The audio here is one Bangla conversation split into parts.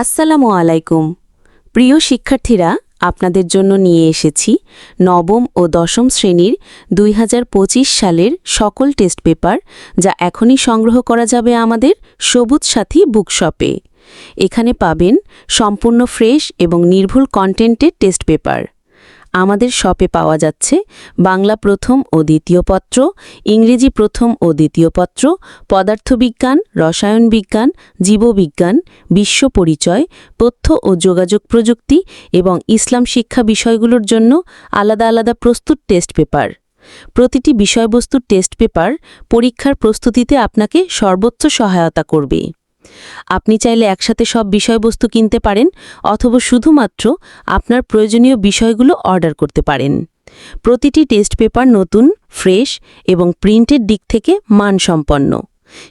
আসসালামু আলাইকুম। প্রিয় শিক্ষার্থীরা, আপনাদের জন্য নিয়ে এসেছি নবম ও দশম শ্রেণির দুই হাজার পঁচিশ সালের সকল টেস্ট পেপার যা এখনই সংগ্রহ করা যাবে আমাদের সবুজ সাথী বুকশপে। এখানে পাবেন সম্পূর্ণ ফ্রেশ এবং নির্ভুল কন্টেন্টের টেস্ট পেপার। আমাদের শপে পাওয়া যাচ্ছে বাংলা প্রথম ও দ্বিতীয় পত্র, ইংরেজি প্রথম ও দ্বিতীয় পত্র, পদার্থবিজ্ঞান, রসায়ন বিজ্ঞান, জীববিজ্ঞান, বিশ্ব পরিচয়, তথ্য ও যোগাযোগ প্রযুক্তি এবং ইসলাম শিক্ষা বিষয়গুলোর জন্য আলাদা আলাদা প্রস্তুত টেস্ট পেপার। প্রতিটি বিষয়বস্তুর টেস্ট পেপার পরীক্ষার প্রস্তুতিতে আপনাকে সর্বোচ্চ সহায়তা করবে। আপনি চাইলে একসাথে সব বিষয়বস্তু কিনতে পারেন অথবা শুধুমাত্র আপনার প্রয়োজনীয় বিষয়গুলো অর্ডার করতে পারেন। প্রতিটি টেস্ট পেপার নতুন, ফ্রেশ এবং প্রিন্টের দিক থেকে মানসম্পন্ন।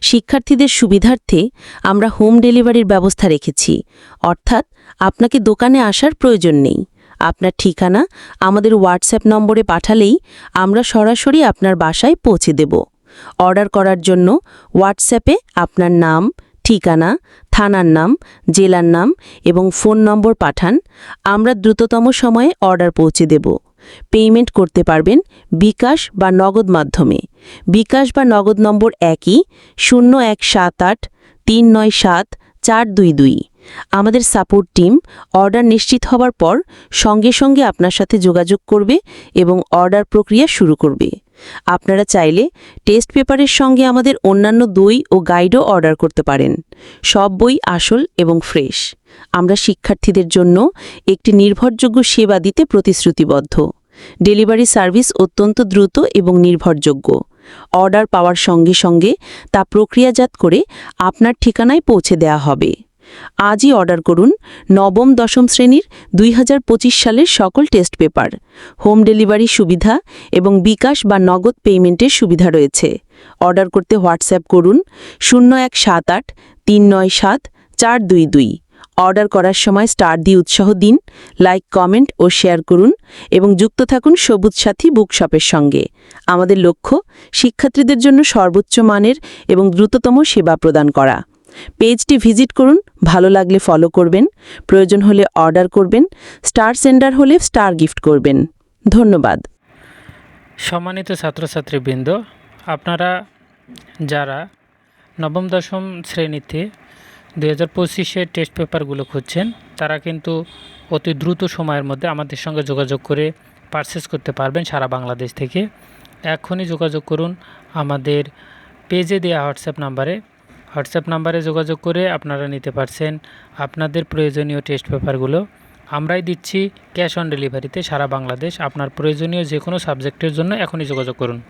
শিক্ষার্থীদের সুবিধার্থে আমরা হোম ডেলিভারির ব্যবস্থা রেখেছি। অর্থাৎ আপনাকে দোকানে আসার প্রয়োজন নেই। আপনার ঠিকানা আমাদের হোয়াটসঅ্যাপ নম্বরে পাঠালেই আমরা সরাসরি আপনার বাসায় পৌঁছে দেব। অর্ডার করার জন্য হোয়াটসঅ্যাপে আপনার নাম ঠিকানা, থানার নাম, জেলার নাম এবং ফোন নম্বর পাঠান। আমরা দ্রুততম সময়ে অর্ডার পৌঁছে দেব। পেমেন্ট করতে পারবেন বিকাশ বা নগদ মাধ্যমে। বিকাশ বা নগদ নম্বর একই, শূন্য এক সাত আট তিন নয় সাত চার দুই দুই। আমাদের সাপোর্ট টিম অর্ডার নিশ্চিত হবার পর সঙ্গে সঙ্গে আপনার সাথে যোগাযোগ করবে এবং অর্ডার প্রক্রিয়া শুরু করবে। আপনারা চাইলে টেস্ট পেপারের সঙ্গে আমাদের অন্যান্য দই ও গাইডও অর্ডার করতে পারেন। সব বই আসল এবং ফ্রেশ। আমরা শিক্ষার্থীদের জন্য একটি নির্ভরযোগ্য সেবা দিতে প্রতিশ্রুতিবদ্ধ। ডেলিভারি সার্ভিস অত্যন্ত দ্রুত এবং নির্ভরযোগ্য। অর্ডার পাওয়ার সঙ্গে সঙ্গে তা প্রক্রিয়াজাত করে আপনার ঠিকানায় পৌঁছে দেওয়া হবে। আজই অর্ডার করুন নবম দশম শ্রেণির দুই হাজার পঁচিশ সালের সকল টেস্ট পেপার। হোম ডেলিভারি সুবিধা এবং বিকাশ বা নগদ পেমেন্টের সুবিধা রয়েছে। অর্ডার করতে হোয়াটসঅ্যাপ করুন শূন্য এক সাত আট, তিন নয় সাত, চার দুই দুই। অর্ডার করার সময় স্টার দিয়ে উৎসাহ দিন, লাইক, কমেন্ট ও শেয়ার করুন এবং যুক্ত থাকুন সবুজ সাথী বুকশপের সঙ্গে। আমাদের লক্ষ্য, শিক্ষার্থীদের জন্য সর্বোচ্চ মানের এবং দ্রুততম সেবা প্রদান করা। পেজটি ভিজিট করুন, ভালো লাগলে ফলো করবেন, প্রয়োজন হলে অর্ডার করবেন স্টার সেন্ডার হলে স্টার গিফট করবেন। ধন্যবাদ। সম্মানিত ছাত্রছাত্রীবৃন্দ, আপনারা যারা নবম দশম শ্রেণীতে দু হাজার পঁচিশের টেস্ট পেপারগুলো খুঁজছেন, তারা কিন্তু অতি দ্রুত সময়ের মধ্যে আমাদের সঙ্গে যোগাযোগ করে পারচেস করতে পারবেন সারা বাংলাদেশ থেকে। এখনই যোগাযোগ করুন আমাদের পেজে দেওয়া হোয়াটসঅ্যাপ নাম্বারে হোয়াটসঅ্যাপ নাম্বারে যোগাযোগ করে আপনারা নিতে পারছেন আপনাদের প্রয়োজনীয় টেস্ট পেপারগুলো। আমরাই দিচ্ছি ক্যাশ অন ডেলিভারিতে সারা বাংলাদেশ। আপনার প্রয়োজনীয় যে কোনো সাবজেক্টের জন্য এখনই যোগাযোগ করুন।